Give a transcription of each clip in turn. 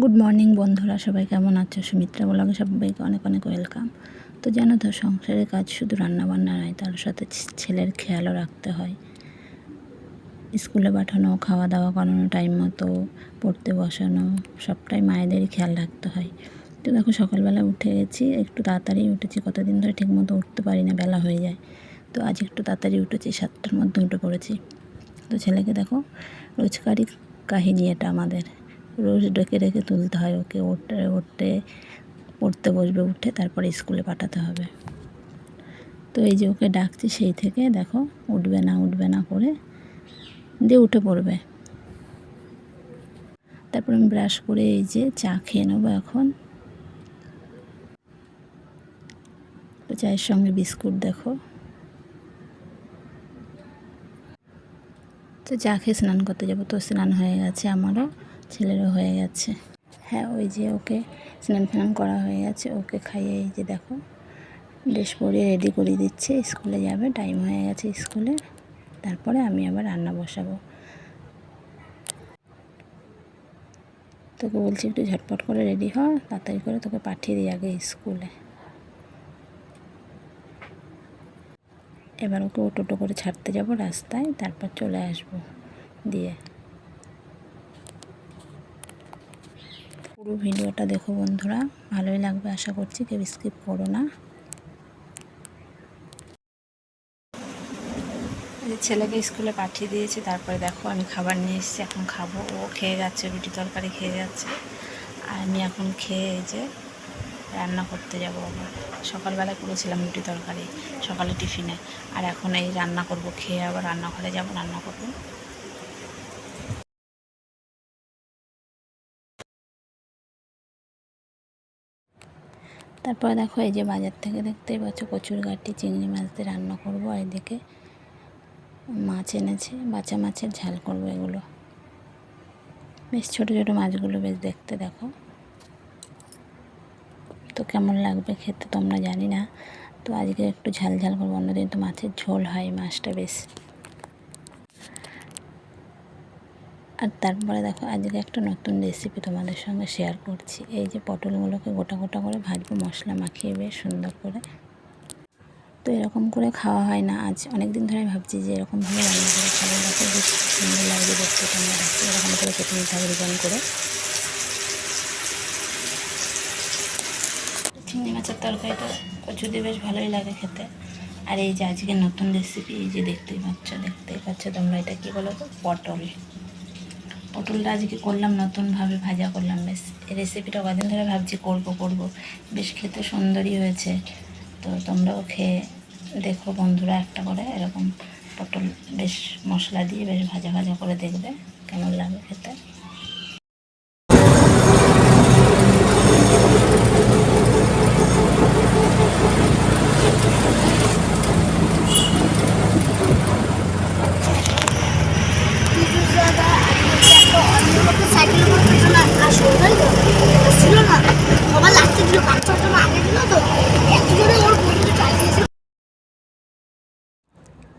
Good morning বন্ধুরা। সবাই কেমন আছো? সুমিত্রা ব্লগে সবাইকে অনেক অনেক ওয়েলকাম তো জানো তো, সংসারের কাজ শুধু রান্নাবান্না নয়, তার সাথে ছেলের খেয়ালও রাখতে হয়। স্কুলে পাঠানো খাওয়া দাওয়া করানো টাইম মতো পড়তে বসানো, সবটাই মায়েদেরই খেয়াল রাখতে হয়। তো দেখো, সকালবেলা উঠে গেছি, একটু তাড়াতাড়ি উঠেছি, কতদিন ধরে ঠিকমতো উঠতে পারি না, বেলা হয়ে যায়। তো আজ একটু তাড়াতাড়ি উঠেছি, সাতটার মধ্যে উঠে পড়েছি। তো ছেলেকে দেখো রোজকারই কাহিনী এটা আমাদের। রোজ ডেকে ডেকে তুলতে হয় ওকে উঠতে উঠতে পড়তে বসবে, উঠে তারপরে স্কুলে পাঠাতে হবে। তো এই যে ওকে ডাকছি সেই থেকে, দেখো, উঠবে না উঠবে না করে দিয়ে উঠে পড়বে। তারপর আমি ব্রাশ করে এই যে চা খেয়ে নেব এখন। তো চায়ের সঙ্গে বিস্কুট দেখো। তো চা খেয়ে স্নান করতে যাব, তো স্নান হয়ে গেছে আমারও। ছেলেরও হয়ে গেছে। হ্যাঁ ওই যে ওকে স্নান ফ্নান করা হয়ে গেছে। ওকে খাইয়ে এই যে দেখো, ড্রেস পরিয়ে রেডি করে দিচ্ছে। স্কুলে যাবে টাইম হয়ে গেছে স্কুলে। তারপরে আমি আবার রান্না বসাবো। তোকে বলছি একটু ঝটপট করে রেডি হ, তাড়াতাড়ি করে তোকে পাঠিয়ে দিই আগে স্কুলে। এবার ওকে টোটো করে ছাড়তে যাব রাস্তায়, তারপর চলে আসব দিয়ে। পুরো ভিডিওটা দেখো বন্ধুরা, ভালোই লাগবে আশা করছি, কেউ স্কিপ করো না। ছেলেকে স্কুলে পাঠিয়ে দিয়েছি, তারপরে দেখো আমি খাবার নিয়ে এসেছি, এখন খাব। ও খেয়ে যাচ্ছে, রুটি তরকারি খেয়ে যাচ্ছে। আর আমি এখন খেয়ে এই যে রান্না করতে যাব আবার। সকালবেলায় করেছিলাম রুটি তরকারি, সকালে টিফিনে। আর এখন এই রান্না করব, খেয়ে আবার রান্নাঘরে যাব, রান্না করব। তারপরে দেখো এই যে বাজার থেকে দেখতেই পাচ্ছ কচুর গাঠি, চিংড়ি মাছ দিয়ে রান্না করব। আর এদিকে মাছ এনেছে বাচ্চা মাছের ঝাল করব এগুলো। বেশ ছোটো ছোটো মাছগুলো বেশ দেখতে দেখো। তো কেমন লাগবে খেতে তোমরা জানি না। তো আজকে একটু ঝাল ঝাল করব, অন্যদিন তো মাছের ঝোল হয় মাছটা বেশ। আর তারপরে দেখো, আজকে একটা নতুন রেসিপি তোমাদের সঙ্গে শেয়ার করছি। এই যে পটলগুলোকে গোটা গোটা করে ভাজবো, মশলা মাখিয়ে বেশ সুন্দর করে। তো এরকম করে খাওয়া হয় না। আজ অনেক দিন ধরে ভাবছি যে এরকমভাবে রান্না করে খাব, দেখো বেশ সুন্দর লাগবে দেখতে তোমরা। দেখো এরকম করে কেটে নিতে হবে ডিজাইন করে। চিংড়ি মাছের তরকারিটা কচু দিয়ে বেশ ভালোই লাগে খেতে। আর এই যে আজকে নতুন রেসিপি এই যে দেখতেই পাচ্ছ দেখতেই পাচ্ছ তোমরা এটা কী বলো তো পটল। পটলটা আজকে করলাম, নতুনভাবে ভাজা করলাম। বেশ রেসিপিটা কদিন ধরে ভাবছি করব করব। বেশ খেতে সুন্দরই হয়েছে। তো তোমরাও খেয়ে দেখো বন্ধুরা, একটা করে এরকম পটল বেশ মশলা দিয়ে বেশ ভাজা ভাজা করে দেখবে, কেমন লাগে খেতে।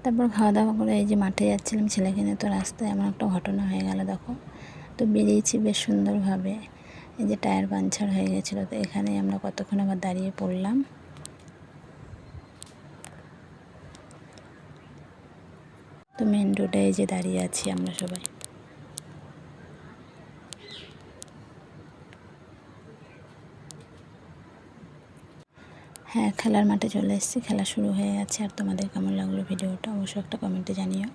তারপর খাওয়া দাওয়া করে এই যে মাঠে যাচ্ছিলাম ছেলেকে নিয়ে, তো রাস্তায় এমন একটা ঘটনা হয়ে গেল, দেখো। তো বেরিয়েছি বেশ সুন্দরভাবে। এই যে টায়ার পাঞ্চার হয়ে গেছিল, তো এখানেই আমরা কতক্ষণ আবার দাঁড়িয়ে পড়লাম। তো মেন রোডে এই যে দাঁড়িয়ে আছি আমরা সবাই। হ্যাঁ খেলার মাঠে চলে এসেছি, খেলা শুরু হয়ে গেছে। আর তোমাদের কেমন লাগল ভিডিওটা অবশ্যই একটা কমেন্টে জানিও।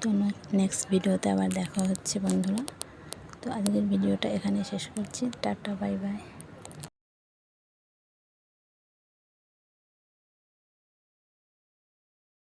তো নেক্সট ভিডিওতে আবার দেখা হচ্ছে বন্ধুরা। তো আজকের ভিডিওটা এখানে শেষ করছি। Tata bye bye